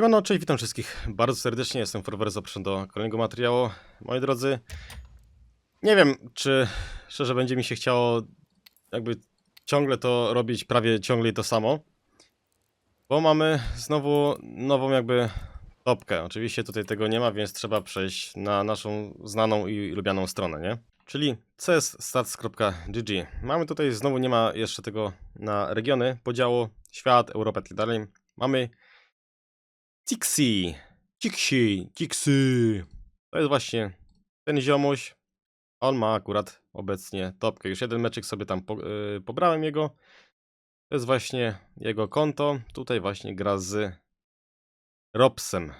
Siemano, cześć, witam wszystkich bardzo serdecznie, jestem Forwer, zapraszam do kolejnego materiału. Moi drodzy, nie wiem, czy szczerze będzie mi się chciało jakby ciągle to robić, prawie ciągle to samo, bo mamy znowu nową jakby topkę. Oczywiście tutaj tego nie ma, więc trzeba przejść na naszą znaną i lubianą stronę, nie? Czyli csstats.gg. Mamy tutaj, znowu nie ma jeszcze tego na regiony, podziału, świat, Europa i tak dalej. Mamy Tixi, Tixi, Tixi. To jest właśnie ten ziomuś. On ma akurat obecnie topkę. Już jeden meczyk sobie tam po, yy, pobrałem jego. To jest właśnie jego konto. Tutaj właśnie gra z Robsem.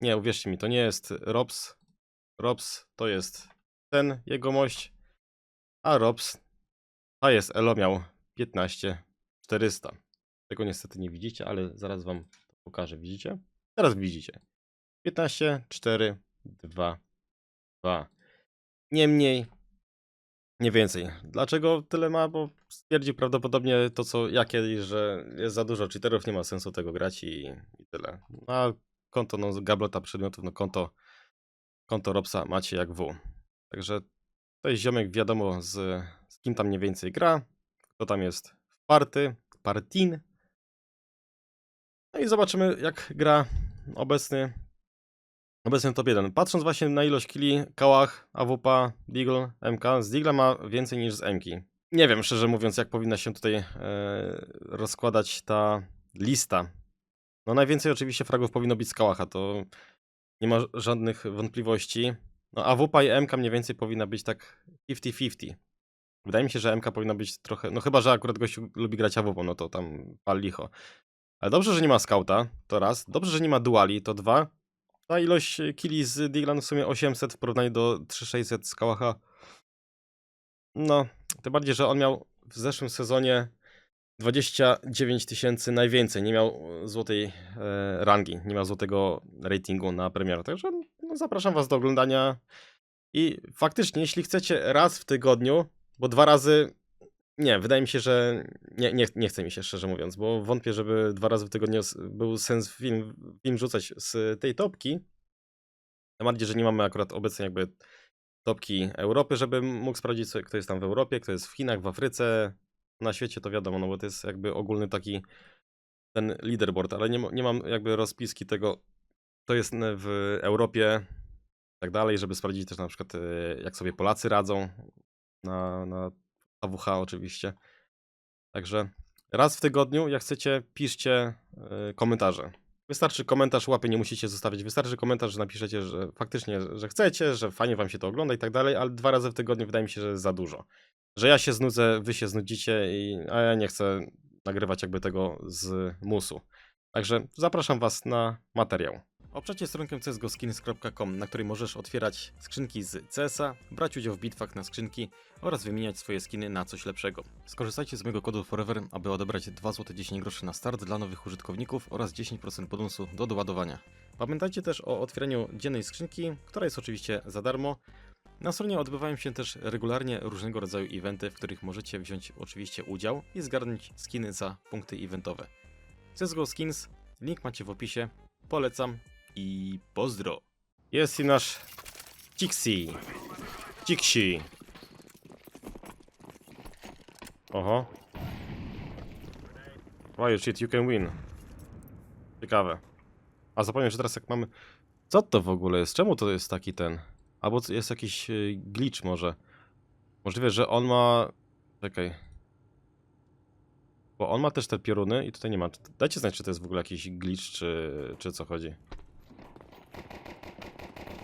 Nie, uwierzcie mi, to nie jest Robs. Robs to jest ten jego mość. A Robs to jest Elo miał 15 400. Tego niestety nie widzicie, ale zaraz wam pokażę. Widzicie? Teraz widzicie. 15, 4, 2, 2. Nie mniej, nie więcej. Dlaczego tyle ma? Bo stwierdził prawdopodobnie to, co ja kiedyś, że jest za dużo cheaterów, nie ma sensu tego grać i, i tyle. No, A konto, no, gablota przedmiotów, no konto, konto Robsa macie jak W. Także to jest ziomek, wiadomo z, z kim tam mniej więcej gra, kto tam jest w party, partin. No i zobaczymy, jak gra obecny, obecny top 1. Patrząc właśnie na ilość killi, Kałach, AWP, Deagle, MK, z Deagla ma więcej niż z MK. Nie wiem, szczerze mówiąc, jak powinna się tutaj e, rozkładać ta lista. No najwięcej oczywiście fragów powinno być z Kałacha, to nie ma żadnych wątpliwości. No AWP i MK mniej więcej powinna być tak 50-50. Wydaje mi się, że MK powinna być trochę, no chyba, że akurat gościu lubi grać AWP, no to tam pal licho. Ale dobrze, że nie ma skauta, to raz. Dobrze, że nie ma duali, to dwa. Ta ilość killi z Diglan w sumie 800 w porównaniu do 3600 z Kałacha. No, tym bardziej, że on miał w zeszłym sezonie 29 tysięcy najwięcej. Nie miał złotej e, rangi, nie miał złotego ratingu na premierę. Także no, zapraszam was do oglądania. I faktycznie, jeśli chcecie raz w tygodniu, bo dwa razy nie, wydaje mi się, że nie, nie, nie chce mi się szczerze mówiąc, bo wątpię, żeby dwa razy w tygodniu był sens film, film rzucać z tej topki. Tym bardziej, że nie mamy akurat obecnie jakby topki Europy, żebym mógł sprawdzić, kto jest tam w Europie, kto jest w Chinach, w Afryce, na świecie to wiadomo, no bo to jest jakby ogólny taki ten leaderboard, ale nie, nie mam jakby rozpiski tego, kto jest w Europie i tak dalej, żeby sprawdzić też na przykład, e, jak sobie Polacy radzą na, na AWH oczywiście. Także raz w tygodniu, jak chcecie, piszcie y, komentarze. Wystarczy komentarz, łapy nie musicie zostawić. Wystarczy komentarz, że napiszecie, że faktycznie, że chcecie, że fajnie wam się to ogląda i tak dalej, ale dwa razy w tygodniu wydaje mi się, że jest za dużo. Że ja się znudzę, wy się znudzicie, i, a ja nie chcę nagrywać jakby tego z musu. Także zapraszam was na materiał. Oprzecie stronkę csgoskins.com, na której możesz otwierać skrzynki z CS-a, brać udział w bitwach na skrzynki oraz wymieniać swoje skiny na coś lepszego. Skorzystajcie z mojego kodu Forever, aby odebrać 2 zł 10 groszy na start dla nowych użytkowników oraz 10% bonusu do doładowania. Pamiętajcie też o otwieraniu dziennej skrzynki, która jest oczywiście za darmo. Na stronie odbywają się też regularnie różnego rodzaju eventy, w których możecie wziąć oczywiście udział i zgarnąć skiny za punkty eventowe. CSGO Skins, link macie w opisie, polecam i pozdro. Jest i nasz Tixi. Tixi. Oho. Why shit, you can win. Ciekawe. A zapomniałem, że teraz jak mamy... Co to w ogóle jest? Czemu to jest taki ten? Albo jest jakiś y, glitch może. Możliwe, że on ma... Czekaj. Bo on ma też te pioruny i tutaj nie ma. Dajcie znać, czy to jest w ogóle jakiś glitch, czy, czy co chodzi.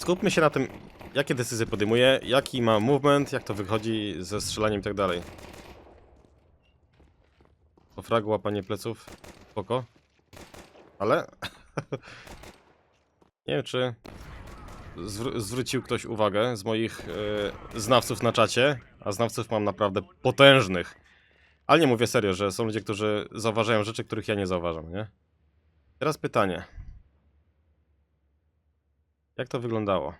Skupmy się na tym, jakie decyzje podejmuje, jaki ma movement, jak to wychodzi ze strzelaniem i tak dalej. Po fragu łapanie pleców. Spoko. Ale... Nie wiem, czy zwr- zwrócił ktoś uwagę z moich e, znawców na czacie, a znawców mam naprawdę potężnych. Ale nie mówię serio, że są ludzie, którzy zauważają rzeczy, których ja nie zauważam, nie? Teraz pytanie. Jak to wyglądało?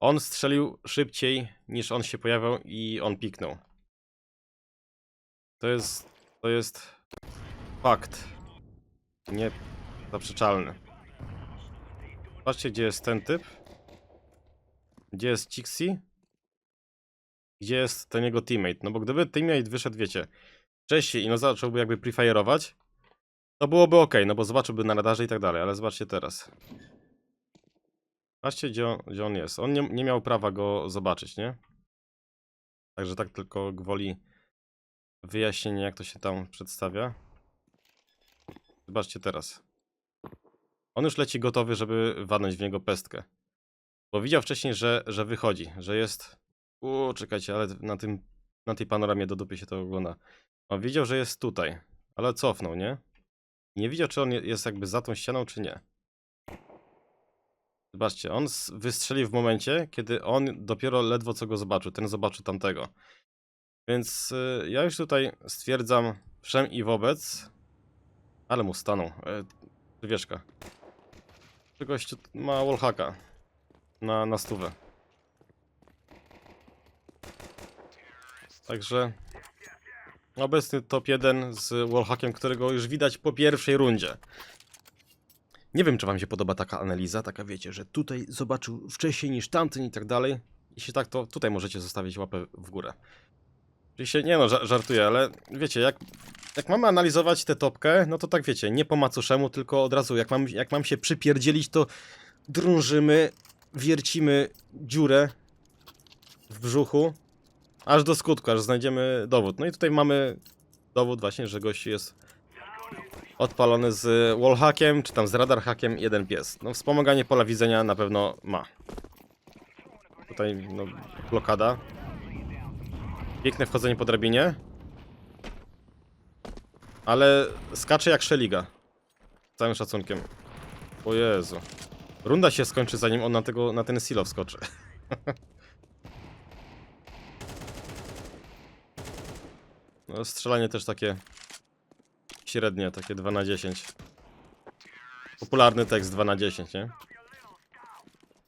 On strzelił szybciej niż on się pojawiał i on piknął. To jest. To jest. Fakt. Nie zaprzeczalny. Patrzcie, gdzie jest ten typ. Gdzie jest Cixi? Gdzie jest ten jego teammate? No bo gdyby teammate wyszedł, wiecie, wcześniej i no zacząłby jakby prefire'ować, to byłoby ok, no bo zobaczyłby na radarze i tak dalej, ale zobaczcie teraz. Patrzcie, gdzie on, gdzie on jest. On nie, nie miał prawa go zobaczyć, nie? Także tak tylko gwoli wyjaśnienie, jak to się tam przedstawia. Zobaczcie teraz. On już leci gotowy, żeby walnąć w niego pestkę. Bo widział wcześniej, że, że wychodzi, że jest... U, czekajcie, ale na tym, na tej panoramie do dupy się to ogląda. On widział, że jest tutaj, ale cofnął, nie? Nie widział, czy on je- jest jakby za tą ścianą, czy nie. Zobaczcie, on wystrzelił w momencie, kiedy on dopiero ledwo co go zobaczył. Ten zobaczył tamtego. Więc y, ja już tutaj stwierdzam wszem i wobec. Ale mu stanął. E, Wieszka. Czy gościu ma wallhacka na, na stówę. Także obecny top 1 z wallhackiem, którego już widać po pierwszej rundzie. Nie wiem, czy wam się podoba taka analiza, taka wiecie, że tutaj zobaczył wcześniej niż tamten i tak dalej. Jeśli tak, to tutaj możecie zostawić łapę w górę. Oczywiście, nie no, ża- żartuję, ale wiecie, jak, jak mamy analizować tę topkę, no to tak wiecie, nie po macuszemu, tylko od razu, jak mam, jak mam się przypierdzielić, to drążymy, wiercimy dziurę w brzuchu, aż do skutku, aż znajdziemy dowód. No i tutaj mamy dowód właśnie, że gościu jest odpalony z wallhackiem, czy tam z radar hackiem, jeden pies. No wspomaganie pola widzenia na pewno ma. Tutaj no, blokada. Piękne wchodzenie po drabinie. Ale skacze jak szeliga. Z całym szacunkiem. O Jezu. Runda się skończy zanim on na, tego, na ten silo wskoczy. Strzelanie też takie średnie, takie 2 na 10. Popularny tekst 2 na 10, nie?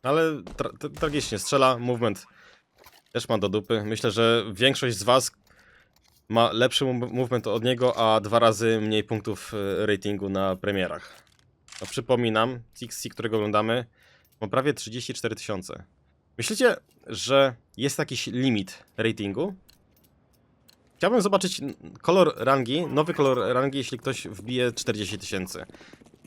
Ale tra tra- tragicznie strzela, movement też ma do dupy. Myślę, że większość z was ma lepszy mov- movement od niego, a dwa razy mniej punktów e, ratingu na premierach. No, przypominam, TXC, którego oglądamy, ma prawie 34 tysiące. Myślicie, że jest jakiś limit ratingu? Chciałbym zobaczyć kolor rangi, nowy kolor rangi, jeśli ktoś wbije 40 tysięcy.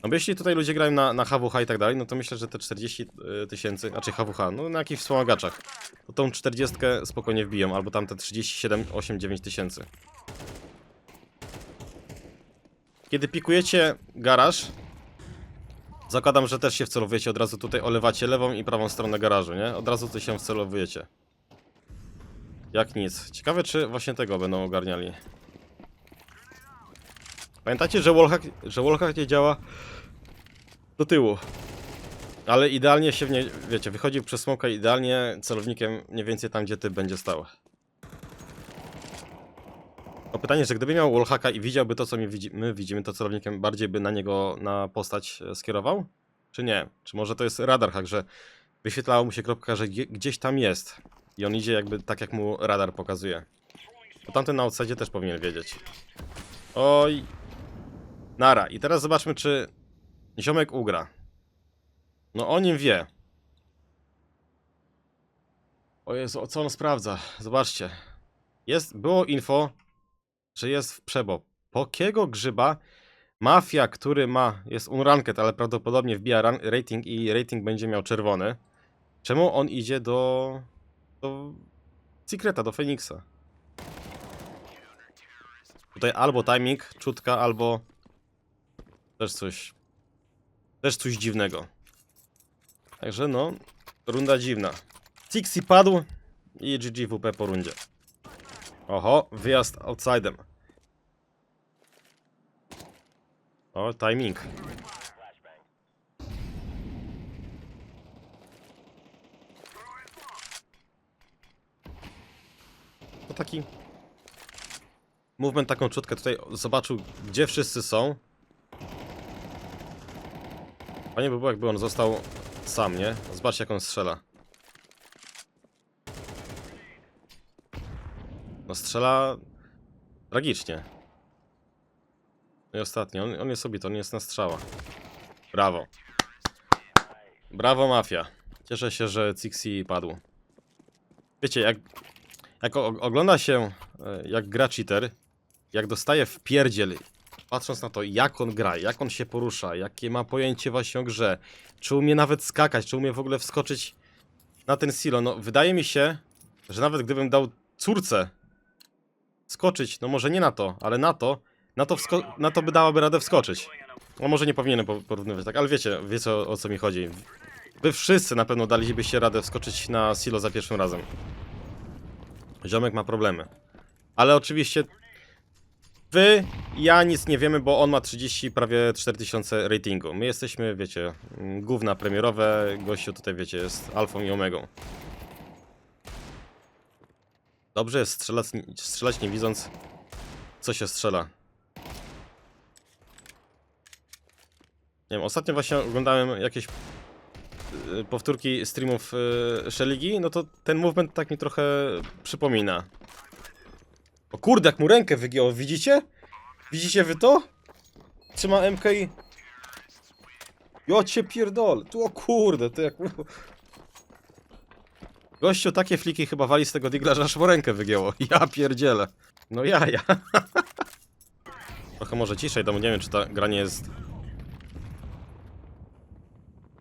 No bo jeśli tutaj ludzie grają na, na HWH i tak dalej, no to myślę, że te 40 y, tysięcy, znaczy HWH, no na jakichś wspomagaczach, to tą 40 spokojnie wbiją, albo tam te 37, 8, 9 tysięcy. Kiedy pikujecie garaż, zakładam, że też się wcelowujecie, od razu tutaj olewacie lewą i prawą stronę garażu, nie? Od razu tu się wcelowujecie. Jak nic. Ciekawe, czy właśnie tego będą ogarniali. Pamiętacie, że wallhack, że wallhack nie działa do tyłu. Ale idealnie się w nie, wiecie, wychodzi przez smoka idealnie celownikiem mniej więcej tam, gdzie ty będzie stał. O pytanie, że gdyby miał wallhacka i widziałby to, co my, widzi, my widzimy, to celownikiem bardziej by na niego, na postać e, skierował? Czy nie? Czy może to jest radar hack, że wyświetlało mu się kropka, że gdzieś tam jest i on idzie jakby tak, jak mu radar pokazuje. To tamten na outside też powinien wiedzieć. Oj. Nara. I teraz zobaczmy, czy ziomek ugra. No o nim wie. O Jezu, co on sprawdza? Zobaczcie. Jest, było info, że jest w przebo. Po kiego grzyba mafia, który ma, jest unranked, ale prawdopodobnie wbija rating i rating będzie miał czerwony. Czemu on idzie do, do Secreta, do Phoenixa? Tutaj albo timing, czutka, albo też coś, też coś dziwnego. Także no, runda dziwna. Tixi padł i GGWP po rundzie. Oho, wyjazd outsidem. O, timing. Taki movement, taką czutkę tutaj zobaczył, gdzie wszyscy są. Fajnie by było, jakby on został sam, nie? Zobaczcie, jak on strzela. No strzela tragicznie. No i ostatni, on, on jest obity, on jest na strzała. Brawo. Brawo, mafia. Cieszę się, że Cixi padł. Wiecie, jak, jak ogląda się, e, jak gra cheater, jak dostaje w pierdziel, patrząc na to, jak on gra, jak on się porusza, jakie ma pojęcie właśnie o grze, czy umie nawet skakać, czy umie w ogóle wskoczyć na ten silo, no wydaje mi się, że nawet gdybym dał córce skoczyć, no może nie na to, ale na to, na to, na to by dałaby radę wskoczyć. No może nie powinienem po- porównywać tak, ale wiecie, wiecie o, o co mi chodzi. Wy wszyscy na pewno dalibyście radę wskoczyć na silo za pierwszym razem. Ziomek ma problemy. Ale oczywiście wy, ja nic nie wiemy, bo on ma 30, prawie 4000 ratingu. My jesteśmy, wiecie, gówna premierowe, gościu tutaj, wiecie, jest alfą i omegą. Dobrze jest strzelać, strzelać nie widząc, co się strzela. Nie wiem, ostatnio właśnie oglądałem jakieś powtórki streamów y, Sheligi, no to ten movement tak mi trochę przypomina. O kurde, jak mu rękę wygięło, widzicie? Widzicie wy to? Trzyma MK i... Jo cię pierdol, tu o kurde, to jak... Gościu takie fliki chyba wali z tego digla, że aż mu rękę wygięło. Ja pierdzielę. No ja, ja. Trochę może ciszej, bo nie wiem czy ta gra nie jest...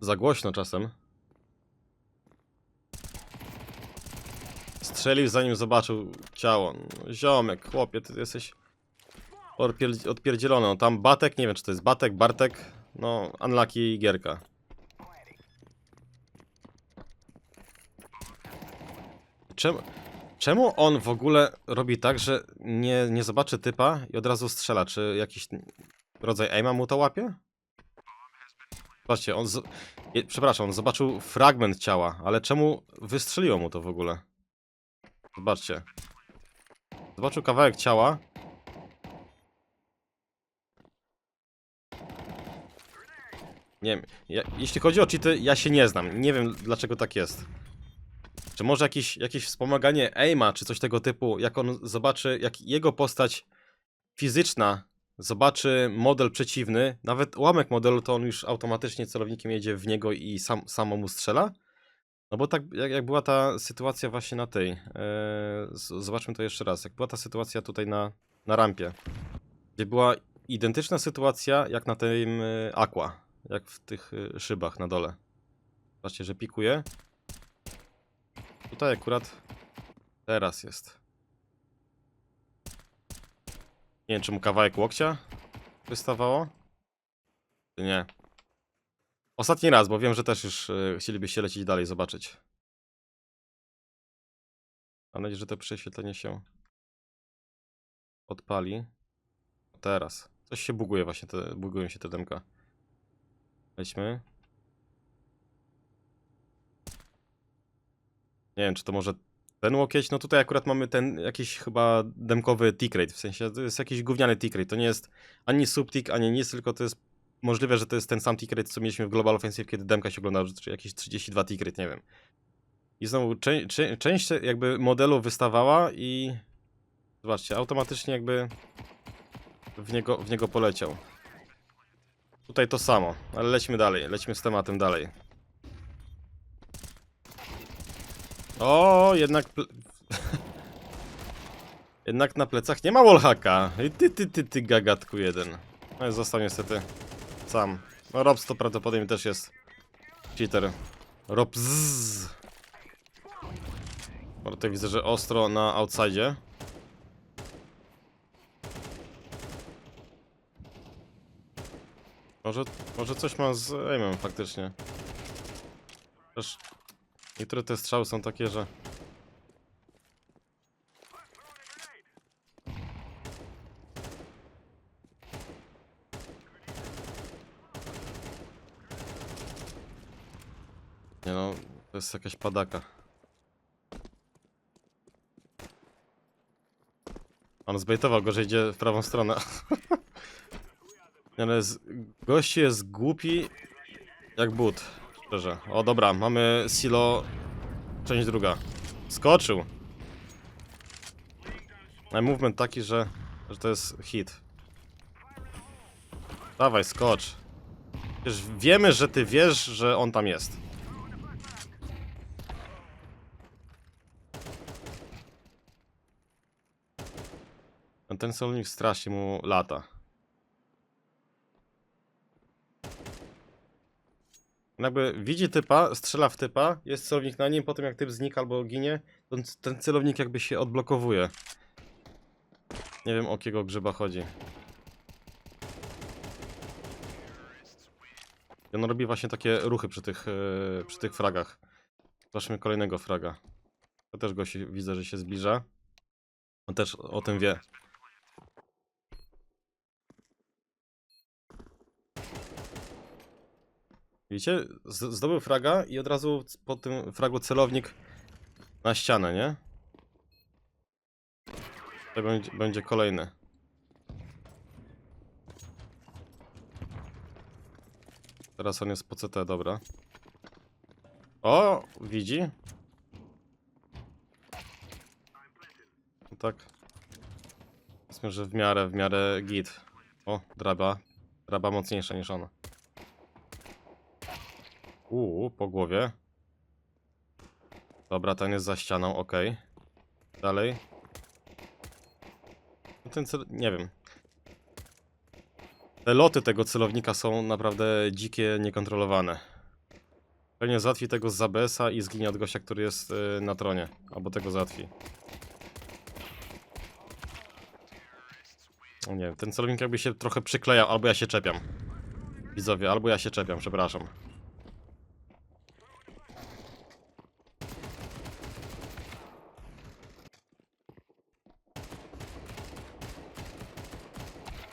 Za głośno czasem. Strzelił zanim zobaczył ciało. No, ziomek, chłopie, ty jesteś odpier- odpierdzielony. No, tam Batek, nie wiem czy to jest Batek, Bartek. No, unlucky gierka. Czemu, czemu on w ogóle robi tak, że nie, nie zobaczy typa i od razu strzela? Czy jakiś rodzaj aima mu to łapie? Patrzcie, on. Z... Przepraszam, on zobaczył fragment ciała, ale czemu wystrzeliło mu to w ogóle? Zobaczcie. Zobaczył kawałek ciała. Nie wiem, ja, jeśli chodzi o cheaty, ja się nie znam. Nie wiem dlaczego tak jest. Czy może jakieś, jakieś wspomaganie aima, czy coś tego typu, jak on zobaczy, jak jego postać fizyczna zobaczy model przeciwny, nawet ułamek modelu, to on już automatycznie celownikiem jedzie w niego i sam, samo mu strzela? No bo tak jak, jak była ta sytuacja właśnie na tej, e, zobaczmy to jeszcze raz, jak była ta sytuacja tutaj na, na rampie, gdzie była identyczna sytuacja jak na tym e, Aqua, jak w tych e, szybach na dole. Zobaczcie, że pikuje. Tutaj akurat teraz jest. Nie wiem, czy mu kawałek łokcia wystawało? Czy nie? Ostatni raz, bo wiem, że też już e, chcielibyście lecieć dalej, zobaczyć. Mam nadzieję, że to prześwietlenie się odpali. Teraz. Coś się buguje właśnie, te, bugują się te demka. Lećmy. Nie wiem, czy to może ten łokieć, no tutaj akurat mamy ten jakiś chyba demkowy tick rate, w sensie to jest jakiś gówniany tick rate, to nie jest ani subtick, ani nic, tylko to jest możliwe, że to jest ten sam tick rate, co mieliśmy w Global Offensive, kiedy demka się oglądała, czy jakieś 32 tick rate, nie wiem. I znowu czę czę część jakby modelu wystawała i zobaczcie, automatycznie jakby w niego, w niego poleciał. Tutaj to samo, ale lećmy dalej, lećmy z tematem dalej. O, jednak. jednak na plecach nie ma wallhacka. I ty, ty, ty, ty, gagatku jeden. No został niestety sam. No, Robs to prawdopodobnie też jest cheater. Robs. Bo tutaj widzę, że ostro na outside. Może, może coś ma z aimem faktycznie. Też Niektóre te strzały są takie, że... Nie no, to jest jakaś padaka. On zbejtował go, że idzie w prawą stronę. Nie no, gości jest głupi jak but. Szczerze. O dobra, mamy silo Część druga. Skoczył. Movement taki, że, że to jest hit. Dawaj, skocz. Przecież wiemy, że ty wiesz, że on tam jest. Ten celownik strasznie mu lata. On Jakby widzi typa, strzela w typa, jest celownik na nim, potem jak typ znika albo ginie, to ten celownik jakby się odblokowuje. Nie wiem o jakiego grzyba chodzi. I on robi właśnie takie ruchy przy tych, e, przy tych fragach. Zobaczmy kolejnego fraga. To też go się, widzę, że się zbliża. On też o tym wie. Widzicie? Zdobył fraga i od razu po tym fragu celownik na ścianę, nie? To będzie, będzie kolejny. Teraz on jest po CT, dobra. O, widzi? No tak. Powiedzmy, że w miarę, w miarę git. O, draba. Draba mocniejsza niż ona. Uuu, po głowie. Dobra, ten jest za ścianą, ok. Dalej. No Ten cel... nie wiem. Te loty tego celownika są naprawdę dzikie, niekontrolowane. Pewnie załatwi tego z Zabesa i zginie od gościa, który jest y, na tronie. Albo tego załatwi. O nie wiem, ten celownik jakby się trochę przyklejał, albo ja się czepiam. Widzowie, albo ja się czepiam, przepraszam.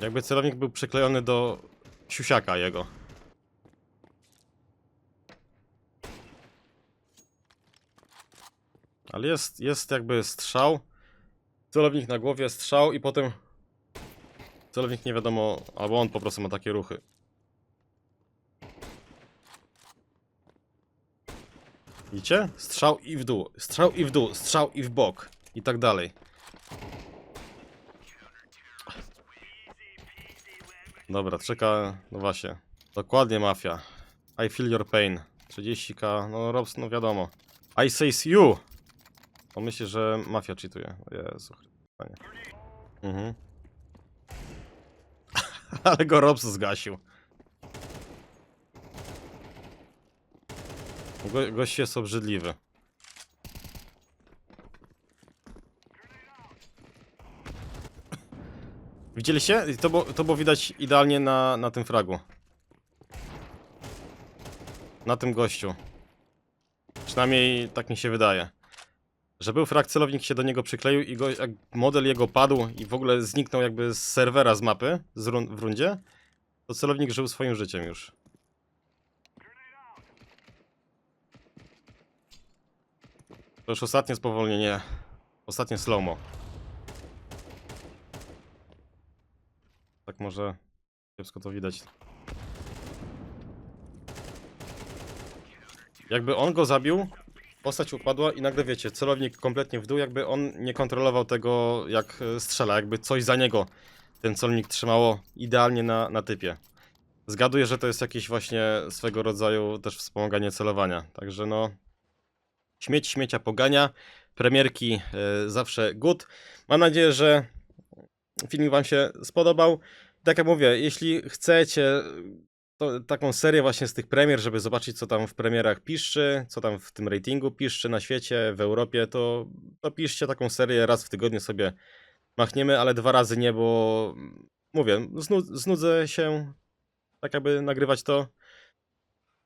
Jakby celownik był przyklejony do siusiaka jego. Ale jest, jest jakby strzał, celownik na głowie, strzał i potem celownik nie wiadomo, albo on po prostu ma takie ruchy. Widzicie? Strzał i w dół, strzał i w dół, strzał i w bok i tak dalej. Dobra, czeka, no właśnie. Dokładnie mafia. I feel your pain. 30k, no Robs, no wiadomo. I says you! On myśli, że mafia cheatuje. Jezu, panie. Mhm. Ale go Robs zgasił. Go, gość jest obrzydliwy. Widzieliście? To było, to było widać idealnie na, na tym fragu. Na tym gościu. Przynajmniej tak mi się wydaje. Że był frag, celownik się do niego przykleił i go, model jego padł i w ogóle zniknął jakby z serwera z mapy z run, w rundzie, to celownik żył swoim życiem już. To już ostatnie spowolnienie. Ostatnie slow-mo. Może kiepsko to widać. Jakby on go zabił, postać upadła i nagle wiecie, celownik kompletnie w dół, jakby on nie kontrolował tego jak e, strzela, jakby coś za niego ten celownik trzymało idealnie na, na typie. Zgaduję, że to jest jakieś właśnie swego rodzaju też wspomaganie celowania. Także no, śmieć śmiecia pogania, premierki e, zawsze good. Mam nadzieję, że filmik wam się spodobał. Tak jak mówię, jeśli chcecie to, taką serię właśnie z tych premier, żeby zobaczyć co tam w premierach piszczy, co tam w tym ratingu piszczy na świecie, w Europie, to, to piszcie taką serię, raz w tygodniu sobie machniemy, ale dwa razy nie, bo mówię, znu, znudzę się tak jakby nagrywać to.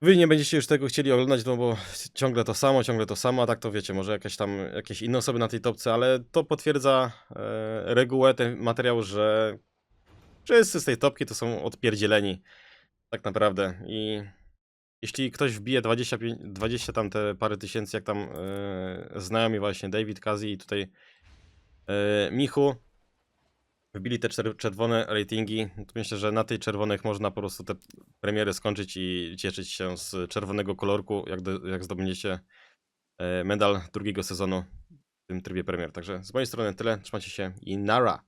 Wy nie będziecie już tego chcieli oglądać, no bo ciągle to samo, ciągle to samo, a tak to wiecie, może jakieś tam, jakieś inne osoby na tej topce, ale to potwierdza e, regułę ten materiał, że wszyscy z tej topki to są odpierdzieleni, tak naprawdę i jeśli ktoś wbije 25, 20 tam te parę tysięcy, jak tam e, znajomi właśnie David, Kazi i tutaj e, Michu, wbili te czer- czerwone ratingi, to myślę, że na tej czerwonych można po prostu te premiery skończyć i cieszyć się z czerwonego kolorku, jak, do, jak zdobędziecie e, medal drugiego sezonu w tym trybie premier. Także z mojej strony tyle, trzymajcie się i nara!